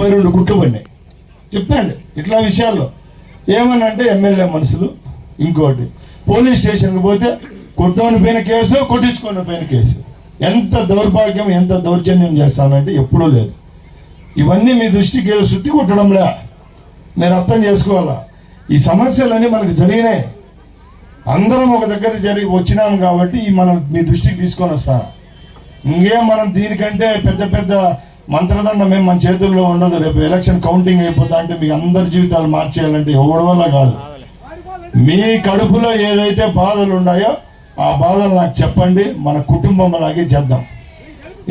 ముప్పై రెండు కుట్లు పడినాయి. చెప్పండి ఇట్లా విషయాల్లో. ఏమని అంటే ఎమ్మెల్యే మనుషులు ఇంకోటి. పోలీస్ స్టేషన్కి పోతే కొట్టుకొని పోయిన కేసు కొట్టించుకొని పోయిన కేసు. ఎంత దౌర్భాగ్యం ఎంత దౌర్జన్యం చేస్తానంటే ఎప్పుడూ లేదు. ఇవన్నీ మీ దృష్టికి శుద్ధి కొట్టడంలే. మీరు అర్థం చేసుకోవాలా? ఈ సమస్యలన్నీ మనకు జరిగినాయి. అందరం ఒక దగ్గర జరిగి వచ్చినాం కాబట్టి మనం మీ దృష్టికి తీసుకొని వస్తాను. ఇంకేం మనం దీనికంటే పెద్ద పెద్ద మంత్రదండం మేము మన చేతుల్లో ఉండదు. రేపు ఎలక్షన్ కౌంటింగ్ అయిపోతా అంటే మీ అందరి జీవితాలు మార్చేయాలంటే ఎవరి వల్ల కాదు. మీ కడుపులో ఏదైతే బాధలు ఉన్నాయో ఆ బాధలు నాకు చెప్పండి. మన కుటుంబం అలాగే చేద్దాం.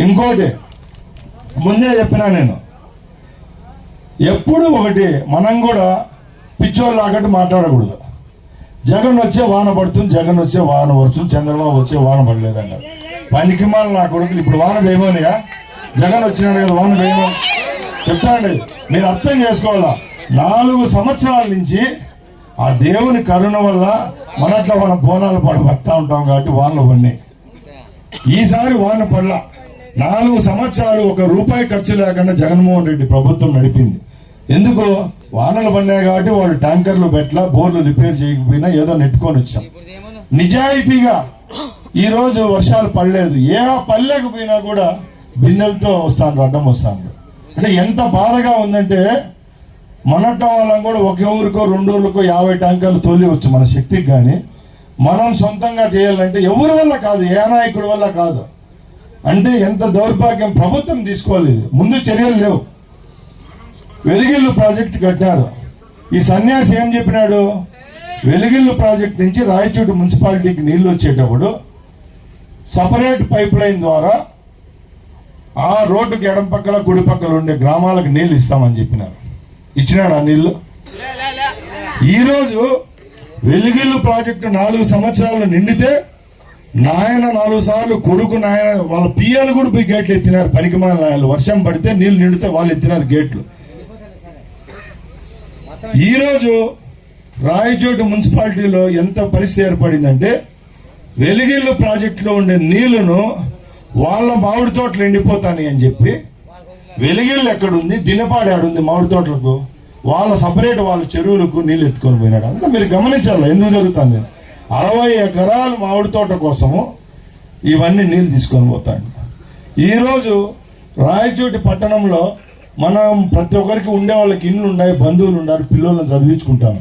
ఇంకోటి ముందే చెప్పినా నేను ఎప్పుడు ఒకటి మనం కూడా పిచ్చోళ్ళలాగట్టు మాట్లాడకూడదు. జగన్ వచ్చే వాన పడుతుంది జగన్ వచ్చే వాన పడుతుంది చంద్రబాబు వచ్చే వాన పడలేదన్నారు పనికి మాల నా కొడుకులు ఇప్పుడు వాన ఏమోనయా? జగన్ వచ్చినాడు కదా వాన మేము. చెప్తాండి మీరు అర్థం చేసుకోవాలా? నాలుగు సంవత్సరాల నుంచి ఆ దేవుని కరుణ వల్ల మనట్లో మనం బోనాలు పడ పడతా ఉంటాం కాబట్టి వానలు పడినాయి. ఈసారి వాన పడలా. నాలుగు సంవత్సరాలు ఒక రూపాయి ఖర్చు లేకుండా జగన్మోహన్ రెడ్డి ప్రభుత్వం నడిపింది. ఎందుకు? వానలు పడినాయి కాబట్టి వాళ్ళు ట్యాంకర్లు పెట్టలా బోర్లు రిపేర్ చేయకపోయినా ఏదో నెట్టుకొని వచ్చాం. నిజాయితీగా ఈరోజు వర్షాలు పడలేదు. ఏ పడలేకపోయినా కూడా బిన్నెలతో వస్తాను అడ్డం వస్తాను అంటే ఎంత బాధగా ఉందంటే మనట వాళ్ళం కూడా ఒక ఊరికో రెండు ఊర్లకో యాభై ట్యాంకర్లు తోలివచ్చు మన శక్తికి కానీ మనం సొంతంగా చేయాలంటే ఎవరి వల్ల కాదు ఏ నాయకుడి వల్ల కాదు. అంటే ఎంత దౌర్భాగ్యం ప్రభుత్వం తీసుకోలేదు. ముందు చర్యలు లేవు. వెలిగిల్లు ప్రాజెక్ట్ కట్టారు. ఈ సన్యాసి ఏం చెప్పినాడు? వెలిగిల్లు ప్రాజెక్ట్ నుంచి రాయచూటి మున్సిపాలిటీకి నీళ్ళు వచ్చేటప్పుడు సపరేట్ పైప్ లైన్ ద్వారా ఆ రోడ్డుకి ఎడం పక్కల కుడి పక్కల ఉండే గ్రామాలకు నీళ్ళు ఇస్తామని చెప్పినారు. ఇచ్చినాడు ఆ నీళ్ళు ఈరోజు వెలుగిల్లు ప్రాజెక్టు నాలుగు సంవత్సరాలు నిండితే నాయన నాలుగు సార్లు కొడుకు నాయన వాళ్ళ పియ్యలు కూడా పోయి గేట్లు ఎత్తినారు. పనికిమాల నాయలు. వర్షం పడితే నీళ్ళు నిండితే వాళ్ళు ఎత్తినారు గేట్లు. ఈరోజు రాయచోటు మున్సిపాలిటీలో ఎంత పరిస్థితి ఏర్పడిందంటే వెలుగిల్లు ప్రాజెక్టులో ఉండే నీళ్ళను వాళ్ళ మామిడి తోటలు ఎండిపోతాయి అని చెప్పి వెలిగిళ్ళు ఎక్కడుంది? దినపాడి ఆడుంది మామిడి తోటలకు. వాళ్ళ సపరేట్ వాళ్ళ చెరువులకు నీళ్ళు ఎత్తుకొని పోయినాడు. అంతా మీరు గమనించాలి? ఎందుకు జరుగుతుంది? అరవై ఎకరాలు మామిడి తోట కోసము ఇవన్నీ నీళ్ళు తీసుకొని పోతాడు. ఈరోజు రాయచోటి పట్టణంలో మనం ప్రతి ఒక్కరికి ఉండే వాళ్ళకి ఇండ్లు ఉన్నాయి బంధువులు ఉన్నారు పిల్లలను చదివించుకుంటాం.